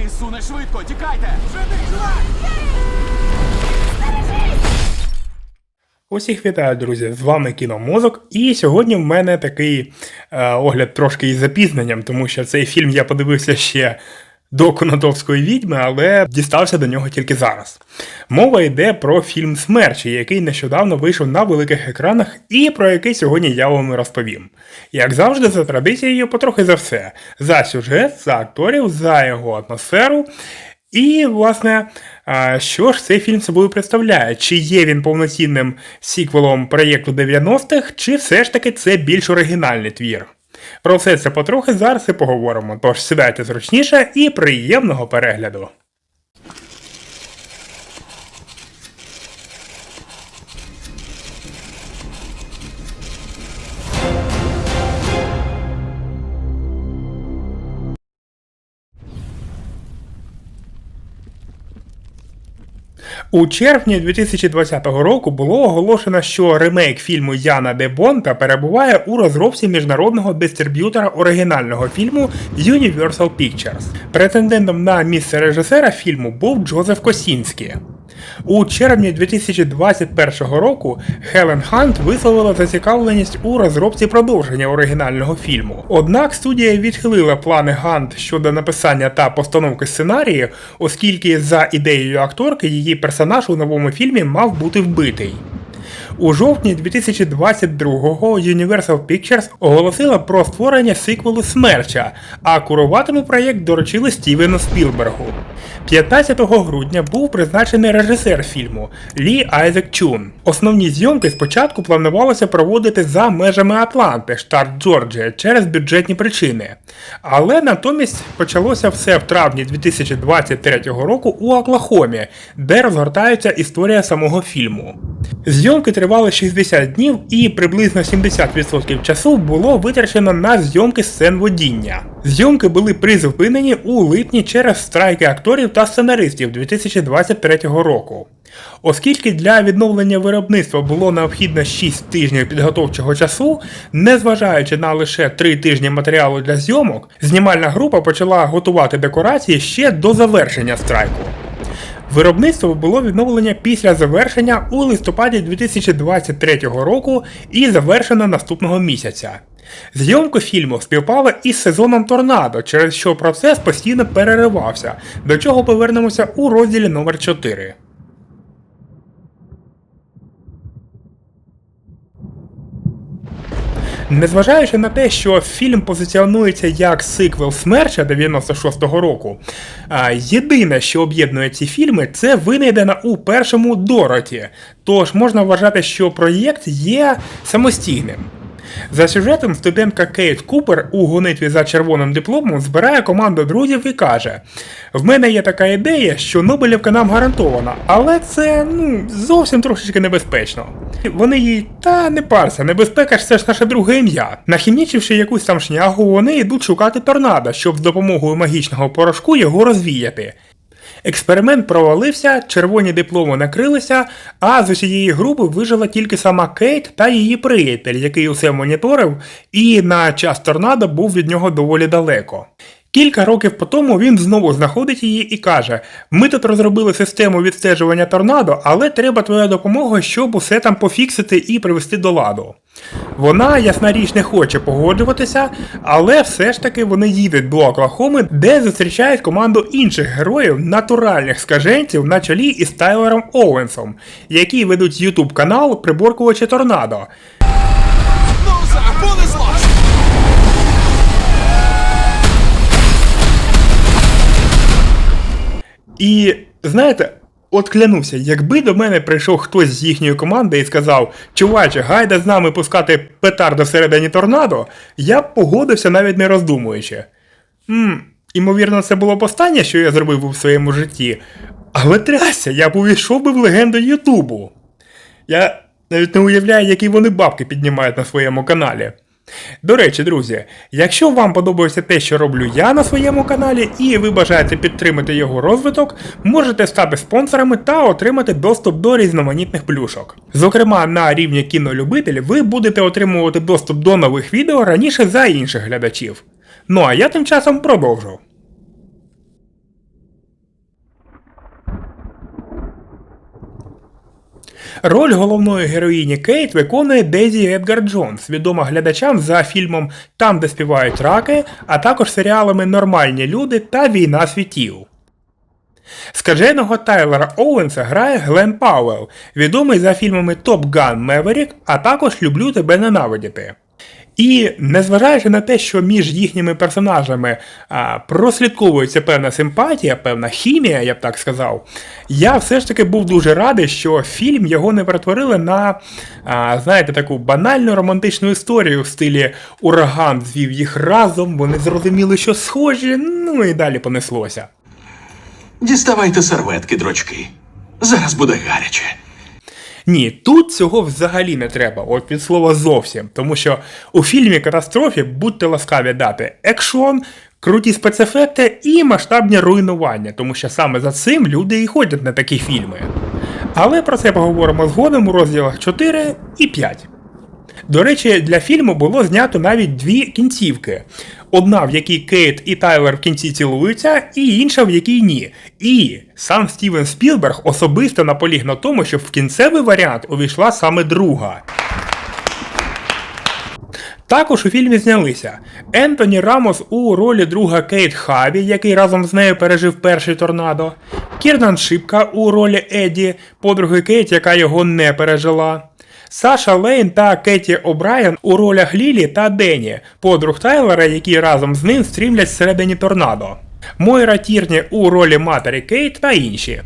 Який суне швидко, тікайте! Усіх вітаю, друзі! З вами Кіномозок. І сьогодні в мене такий е, огляд трошки із запізненням, тому що цей фільм я подивився ще до Конотопської відьми, але дістався до нього тільки зараз. Мова йде про фільм Смерчі, який нещодавно вийшов на великих екранах, і про який сьогодні я вам розповім. Як завжди, за традицією, потрохи за все: за сюжет, за акторів, за його атмосферу. І, власне, що ж цей фільм собою представляє? Чи є він повноцінним сіквелом проєкту 90-х, чи все ж таки це більш оригінальний твір? Про все це потрохи зараз і поговоримо. Тож сідайте зручніше і приємного перегляду. У червні 2020 року було оголошено, що ремейк фільму Яна де Бонта перебуває у розробці міжнародного дистриб'ютора оригінального фільму Universal Pictures. Претендентом на місце режисера фільму був Джозеф Косінський. У червні 2021 року Хелен Хант висловила зацікавленість у розробці продовження оригінального фільму. Однак студія відхилила плани Гант щодо написання та постановки сценарію, оскільки за ідеєю акторки її персонаж у новому фільмі мав бути вбитий. У жовтні 2022-го Universal Pictures оголосила про створення сиквелу Смерча, а куруватиму проєкт доручили Стівену Спілбергу. 15 грудня був призначений режисер фільму Лі Айзек Чун. Основні зйомки спочатку планувалося проводити за межами Атланти, штат Джорджія, через бюджетні причини. Але натомість почалося все в травні 2023 року у Оклахомі, де розгортається історія самого фільму. Зйомки тривали 60 днів і приблизно 70% часу було витрачено на зйомки сцен водіння. Зйомки були призупинені у липні через страйки акторів та сценаристів 2023 року. Оскільки для відновлення виробництва було необхідно 6 тижнів підготовчого часу, незважаючи на лише 3 тижні матеріалу для зйомок, знімальна група почала готувати декорації ще до завершення страйку. Виробництво було відновлення після завершення у листопаді 2023 року і завершено наступного місяця. Зйомка фільму співпала із сезоном торнадо, через що процес постійно переривався, до чого повернемося у розділі номер 4 Незважаючи на те, що фільм позиціонується як сиквел Смерча 96-го року, єдине, що об'єднує ці фільми, це винайдена у першому Дороті. Тож можна вважати, що проєкт є самостійним. За сюжетом студентка Кейт Купер у гонитві за червоним дипломом збирає команду друзів і каже: В мене є така ідея, що Нобелівка нам гарантована, але це ну, зовсім трошечки небезпечно. Вони їй, та не парся, небезпека ж це ж наше друге ім'я. Нахімнічивши якусь там шнягу, вони йдуть шукати торнадо, щоб з допомогою магічного порошку його розвіяти. Експеримент провалився, червоні дипломи накрилися, а з усієї групи вижила тільки сама Кейт та її приятель, який усе моніторив, і на час торнадо був від нього доволі далеко. Кілька років по тому він знову знаходить її і каже: Ми тут розробили систему відстежування торнадо, але треба твоя допомога, щоб усе там пофіксити і привести до ладу. Вона, ясна річ, не хоче погоджуватися, але все ж таки вони їдуть до Оклахоми, де зустрічають команду інших героїв, натуральних скаженців на чолі із Тайлером Оуенсом, які ведуть YouTube канал Приборкувачі торнадо. І знаєте, от клянуся, якби до мене прийшов хтось з їхньої команди і сказав, чуваче, гайда з нами пускати петарду всередині торнадо, я б погодився навіть не роздумуючи. Ммм, імовірно, це було останнє, що я зробив у своєму житті. Але трясся, я б увійшов би в легенду Ютубу. Я навіть не уявляю, які вони бабки піднімають на своєму каналі. До речі, друзі, якщо вам подобається те, що роблю я на своєму каналі, і ви бажаєте підтримати його розвиток, можете стати спонсорами та отримати доступ до різноманітних плюшок. Зокрема, на рівні кінолюбитель ви будете отримувати доступ до нових відео раніше за інших глядачів. Ну а я тим часом продовжу. Роль головної героїні Кейт виконує Дезі Едгар Джонс, відома глядачам за фільмом Там, де співають раки, а також серіалами Нормальні люди та Війна світів. Скаженого Тайлера Оуенса грає Глен Пауэлл, відомий за фільмами Топ Ган Меверік, а також Люблю тебе ненавидіти. І незважаючи на те, що між їхніми персонажами а, прослідковується певна симпатія, певна хімія, я б так сказав, я все ж таки був дуже радий, що фільм його не перетворили на, а, знаєте, таку банальну романтичну історію в стилі ураган звів їх разом, вони зрозуміли, що схожі, ну і далі понеслося. Діставайте серветки, дрочки. Зараз буде гаряче. Ні, тут цього взагалі не треба, от від слова зовсім. Тому що у фільмі катастрофі будьте ласкаві дати екшон, круті спецефекти і масштабні руйнування, тому що саме за цим люди і ходять на такі фільми. Але про це поговоримо згодом у розділах 4 і 5. До речі, для фільму було знято навіть дві кінцівки: одна, в якій Кейт і Тайлер в кінці цілуються, і інша, в якій ні. І сам Стівен Спілберг особисто наполіг на тому, щоб в кінцевий варіант увійшла саме друга. Також у фільмі знялися Ентоні Рамос у ролі друга Кейт Хаві, який разом з нею пережив перший торнадо, Кірнан Шипка у ролі Еді, подруги Кейт, яка його не пережила. Саша Лейн та Кеті О'Брайен у ролях Лілі та Дені, подруг Тайлера, які разом з ним стрімлять всередині торнадо. Мойра Тірні у ролі матері Кейт та інші.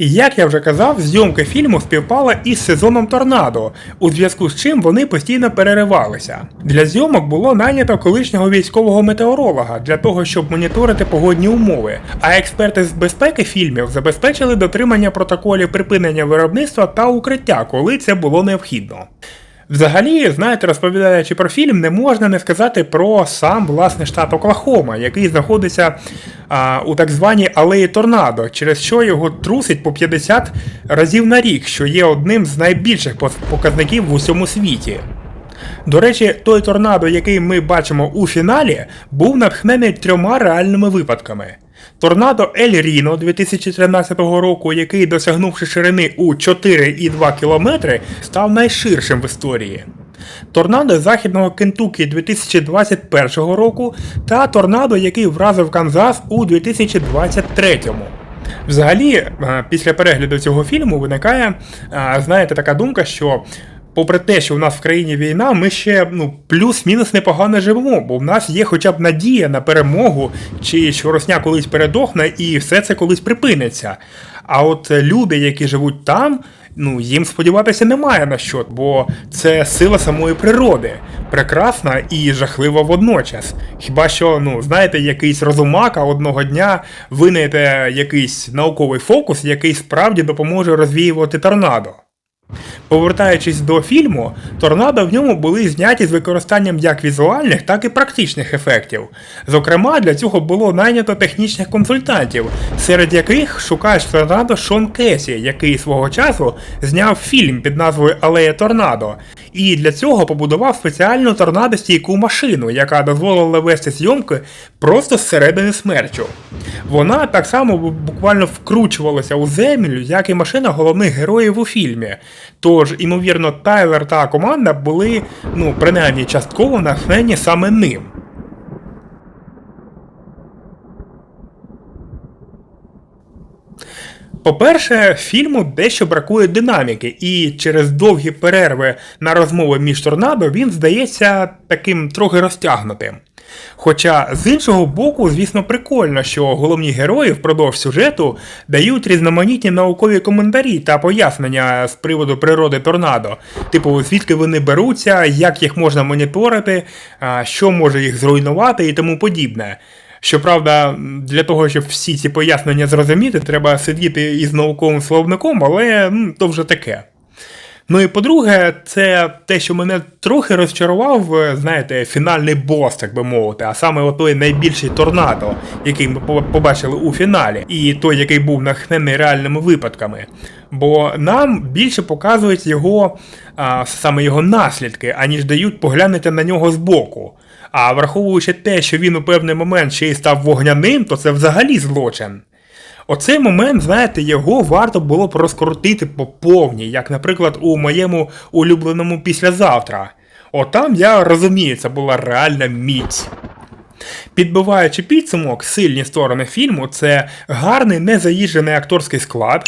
Як я вже казав, зйомки фільму співпала із сезоном торнадо, у зв'язку з чим вони постійно переривалися. Для зйомок було найнято колишнього військового метеоролога для того, щоб моніторити погодні умови, а експерти з безпеки фільмів забезпечили дотримання протоколів припинення виробництва та укриття, коли це було необхідно. Взагалі, знаєте, розповідаючи про фільм, не можна не сказати про сам власне штат Оклахома, який знаходиться а, у так званій алеї торнадо, через що його трусить по 50 разів на рік, що є одним з найбільших показників в усьому світі. До речі, той торнадо, який ми бачимо у фіналі, був натхнений трьома реальними випадками. Торнадо Ель Ріно 2013 року, який, досягнувши ширини у 4,2 км, став найширшим в історії. Торнадо західного Кентукі 2021 року та торнадо, який вразив Канзас у 2023. Взагалі, е, після перегляду цього фільму виникає, е, знаєте, така думка, що попри те, що в нас в країні війна, ми ще ну, плюс-мінус непогано живемо, бо в нас є хоча б надія на перемогу, чи що Росня колись передохне і все це колись припиниться. А от люди, які живуть там, ну їм сподіватися немає на що, бо це сила самої природи, прекрасна і жахлива водночас. Хіба що, ну, знаєте, якийсь розумака одного дня винайде якийсь науковий фокус, який справді допоможе розвіювати торнадо. Повертаючись до фільму, торнадо в ньому були зняті з використанням як візуальних, так і практичних ефектів. Зокрема, для цього було найнято технічних консультантів, серед яких шукач торнадо Шон Кесі, який свого часу зняв фільм під назвою Алея Торнадо, і для цього побудував спеціальну торнадостійку машину, яка дозволила вести зйомки просто зсередини смерчу. Вона так само буквально вкручувалася у землю, як і машина головних героїв у фільмі. Тож, імовірно, Тайлер та команда були, ну, принаймні частково натхнені саме ним. По-перше, фільму дещо бракує динаміки, і через довгі перерви на розмови між торнадо він здається таким трохи розтягнутим. Хоча з іншого боку, звісно, прикольно, що головні герої впродовж сюжету дають різноманітні наукові коментарі та пояснення з приводу природи торнадо, типу звідки вони беруться, як їх можна моніторити, що може їх зруйнувати і тому подібне. Щоправда, для того, щоб всі ці пояснення зрозуміти, треба сидіти із науковим словником, але ну, то вже таке. Ну і по-друге, це те, що мене трохи розчарував, е, знаєте, фінальний бос, так би мовити, а саме отой найбільший торнадо, який ми побачили у фіналі, і той, який був нахнений реальними випадками. Бо нам більше показують його, а, саме його наслідки, аніж дають поглянути на нього збоку. А враховуючи те, що він у певний момент ще й став вогняним, то це взагалі злочин. Оцей момент, знаєте, його варто було б розкрутити по повній, як, наприклад, у моєму улюбленому післязавтра. Отам я розумію, це була реальна міць. Підбиваючи підсумок, сильні сторони фільму це гарний незаїжджений акторський склад,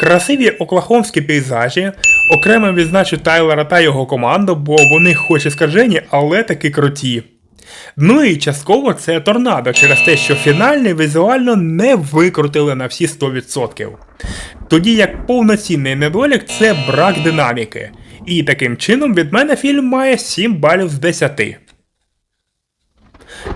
красиві оклахомські пейзажі, окремо відзначу Тайлера та його команду, бо вони хоч і скажені, але таки круті. Ну і частково це торнадо через те, що фінальний візуально не викрутили на всі 100%. Тоді як повноцінний недолік це брак динаміки. І таким чином від мене фільм має 7 балів з 10.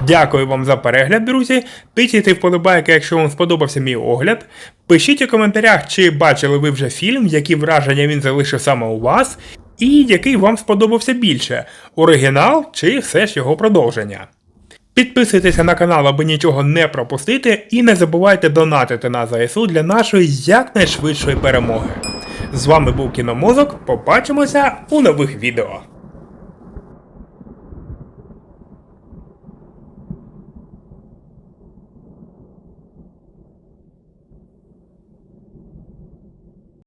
Дякую вам за перегляд, друзі. Тицяйте вподобайки, якщо вам сподобався мій огляд. Пишіть у коментарях, чи бачили ви вже фільм, які враження він залишив саме у вас, і який вам сподобався більше оригінал чи все ж його продовження. Підписуйтеся на канал, аби нічого не пропустити, і не забувайте донатити на ЗСУ для нашої якнайшвидшої перемоги. З вами був Кіномозок. Побачимося у нових відео.